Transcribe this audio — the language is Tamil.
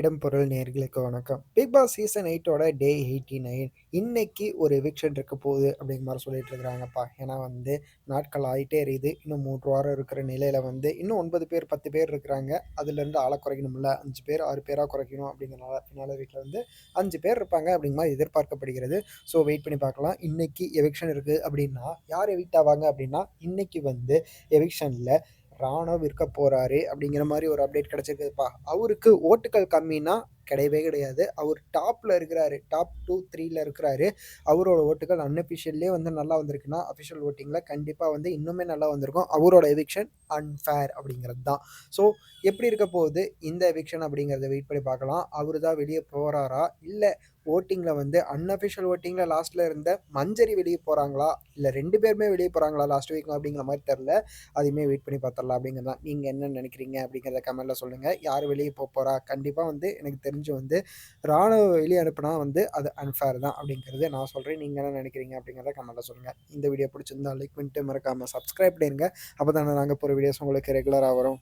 இடம்பொருள் நேர்களுக்கு வணக்கம். பிக் பாஸ் சீசன் எயிட்டோட டே எயிட்டி நைன் இன்னைக்கு ஒரு எவிக்ஷன் இருக்க போகுது அப்படிங்கிற மாதிரி சொல்லிட்டு இருக்கிறாங்கப்பா. ஏன்னா வந்து நாட்கள் ஆகிட்டே இருக்குது. இன்னும் மூன்று வாரம் இருக்கிற நிலையில் வந்து இன்னும் ஒன்பது பேர் பத்து பேர் இருக்கிறாங்க. அதுலேருந்து ஆளை குறைக்கணும்ல. அஞ்சு பேர் ஆறு பேராக குறைக்கணும் அப்படிங்கிறனால பின்னால் வீட்டில் வந்து அஞ்சு பேர் இருப்பாங்க அப்படிங்கிற மாதிரி எதிர்பார்க்கப்படுகிறது. ஸோ வெயிட் பண்ணி பார்க்கலாம். இன்னைக்கு எவிக்ஷன் இருக்குது அப்படின்னா யார் எவிக்ட் ஆவாங்க அப்படின்னா இன்னைக்கு வந்து எவிக்ஷனில் ராணுவ இருக்க போகிறாரு அப்படிங்கிற மாதிரி ஒரு அப்டேட் கிடச்சிருக்குதுப்பா. அவருக்கு ஓட்டுகள் கம்மின்னா கிடையவே கிடையாது. அவர் டாப்பில் இருக்கிறாரு. டாப் டூ த்ரீல இருக்கிறாரு. அவரோட ஓட்டுகள் அன்அஃபிஷியல்லே வந்து நல்லா வந்திருக்குன்னா அஃபிஷியல் ஓட்டிங்கில் கண்டிப்பாக வந்து இன்னுமே நல்லா வந்திருக்கும். அவரோட எவிக்ஷன் அன்ஃபேர் அப்படிங்கிறது தான் ஸோ எப்படி இருக்க போகுது? இந்த எவிக்ஷன் அப்படிங்கிறத வெயிட் பண்ணி பார்க்கலாம். அவர் தான் வெளியே போகிறாரா இல்லை ஓட்டிங்கில் வந்து அன்அஃபிஷியல் ஓட்டிங்கில் லாஸ்ட்டில் இருந்த மஞ்சரி வெளியே போகிறாங்களா இல்லை ரெண்டு பேருமே வெளியே போகிறாங்களா லாஸ்ட் வீக் அப்படிங்கிற மாதிரி தெரில அதையுமே வெயிட் பண்ணி பார்த்துடலாம் அப்படிங்கிறதான் நீங்கள் என்ன நினைக்கிறீங்க அப்படிங்கிறத கமெண்ட்டில் சொல்லுங்கள் யார் வெளியே போக போகிறா கண்டிப்பாக வந்து எனக்கு தெரியும் தெரிஞ்சு வந்து ராணுவ வெளியே அனுப்புனா வந்து அது அன்ஃபேர் தான் அப்படிங்கிறது நான் சொல்கிறேன் நீங்கள் என்ன நினைக்கிறீங்க அப்படிங்கிறத கமெண்ட்டில் சொல்லுங்கள் இந்த வீடியோ பிடிச்சிருந்தா லைக் பண்ணிட்டு மறக்காமல் சப்ஸ்கிரைப் பண்ணிடுங்க அப்போ தானே நாங்கள் போகிற வீடியோஸ் உங்களுக்கு ரெகுலராக வரும்.